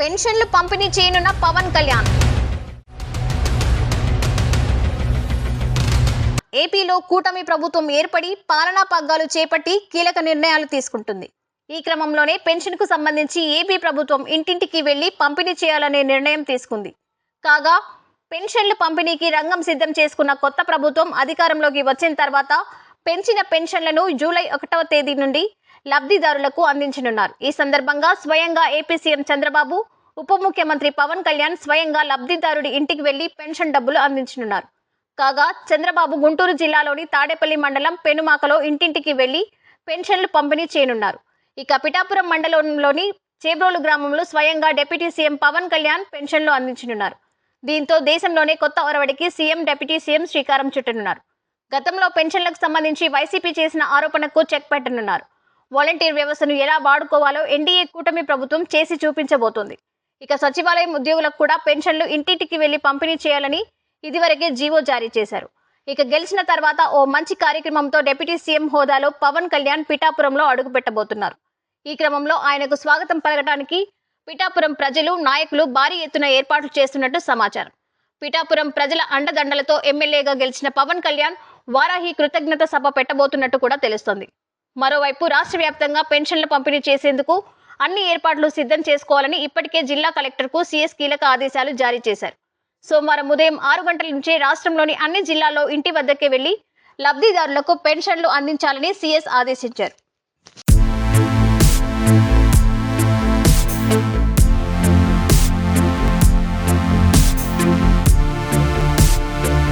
పెన్షన్లు పంపిణీ చేయనున్న పవన్ కళ్యాణ్. ఏపీలో కూటమి ప్రభుత్వం ఏర్పడి పాలనా పగ్గాలు చేపట్టి కీలక నిర్ణయాలు తీసుకుంటుంది. ఈ క్రమంలోనే పెన్షన్కు సంబంధించి ఏపీ ప్రభుత్వం ఇంటింటికి వెళ్ళి పంపిణీ చేయాలనే నిర్ణయం తీసుకుంది. కాగా పెన్షన్లు పంపిణీకి రంగం సిద్ధం చేసుకున్న కొత్త ప్రభుత్వం అధికారంలోకి వచ్చిన తర్వాత పెంచిన పెన్షన్లను జూలై ఒకటవ తేదీ నుండి లబ్ధిదారులకు అందించనున్నారు. ఈ సందర్భంగా స్వయంగా ఏపీ సీఎం చంద్రబాబు ఉప ముఖ్యమంత్రి పవన్ కళ్యాణ్ స్వయంగా లబ్ధిదారుడి ఇంటికి వెళ్ళి పెన్షన్ డబ్బులు అందించనున్నారు. కాగా చంద్రబాబు గుంటూరు జిల్లాలోని తాడేపల్లి మండలం పెనుమాకలో ఇంటింటికి వెళ్ళి పెన్షన్లు పంపిణీ చేయనున్నారు. ఇక పిఠాపురం మండలంలోని చేబ్రోలు గ్రామంలో స్వయంగా డిప్యూటీ సీఎం పవన్ కళ్యాణ్ పెన్షన్లు అందించనున్నారు. దీంతో దేశంలోనే కొత్త ఒరవడికి సీఎం డిప్యూటీ సీఎం శ్రీకారం చుట్టనున్నారు. గతంలో పెన్షన్లకు సంబంధించి వైసీపీ చేసిన ఆరోపణకు చెక్ పెట్టనున్నారు. వాలంటీర్ వ్యవస్థను ఎలా వాడుకోవాలో ఎన్డీఏ కూటమి ప్రభుత్వం చేసి చూపించబోతోంది. ఇక సచివాలయం ఉద్యోగులకు కూడా పెన్షన్లు ఇంటింటికి వెళ్ళి పంపిణీ చేయాలని ఇదివరకే జీవో జారీ చేశారు. ఇక గెలిచిన తర్వాత ఓ మంచి కార్యక్రమంతో డిప్యూటీ సీఎం హోదాలో పవన్ కళ్యాణ్ పిఠాపురంలో అడుగు పెట్టబోతున్నారు ఈ క్రమంలో ఆయనకు స్వాగతం పలకడానికి పిఠాపురం ప్రజలు నాయకులు భారీ ఎత్తున ఏర్పాట్లు చేస్తున్నట్టు సమాచారం. పిఠాపురం ప్రజల అండదండలతో ఎమ్మెల్యేగా గెలిచిన పవన్ కళ్యాణ్ వారాహి కృతజ్ఞత సభ పెట్టబోతున్నట్టు కూడా తెలుస్తోంది. మరోవైపు రాష్ట్ర వ్యాప్తంగా పెన్షన్లు పంపిణీ చేసేందుకు అన్ని ఏర్పాట్లు సిద్ధం చేసుకోవాలని ఇప్పటికే జిల్లా కలెక్టర్కు సీఎస్ కీలక ఆదేశాలు జారీ చేశారు. సోమవారం ఉదయం ఆరు గంటల నుంచే రాష్ట్రంలోని అన్ని జిల్లాల్లో ఇంటి వద్దకే వెళ్ళి లబ్ధిదారులకు పెన్షన్లు అందించాలని సీఎస్ ఆదేశించారు.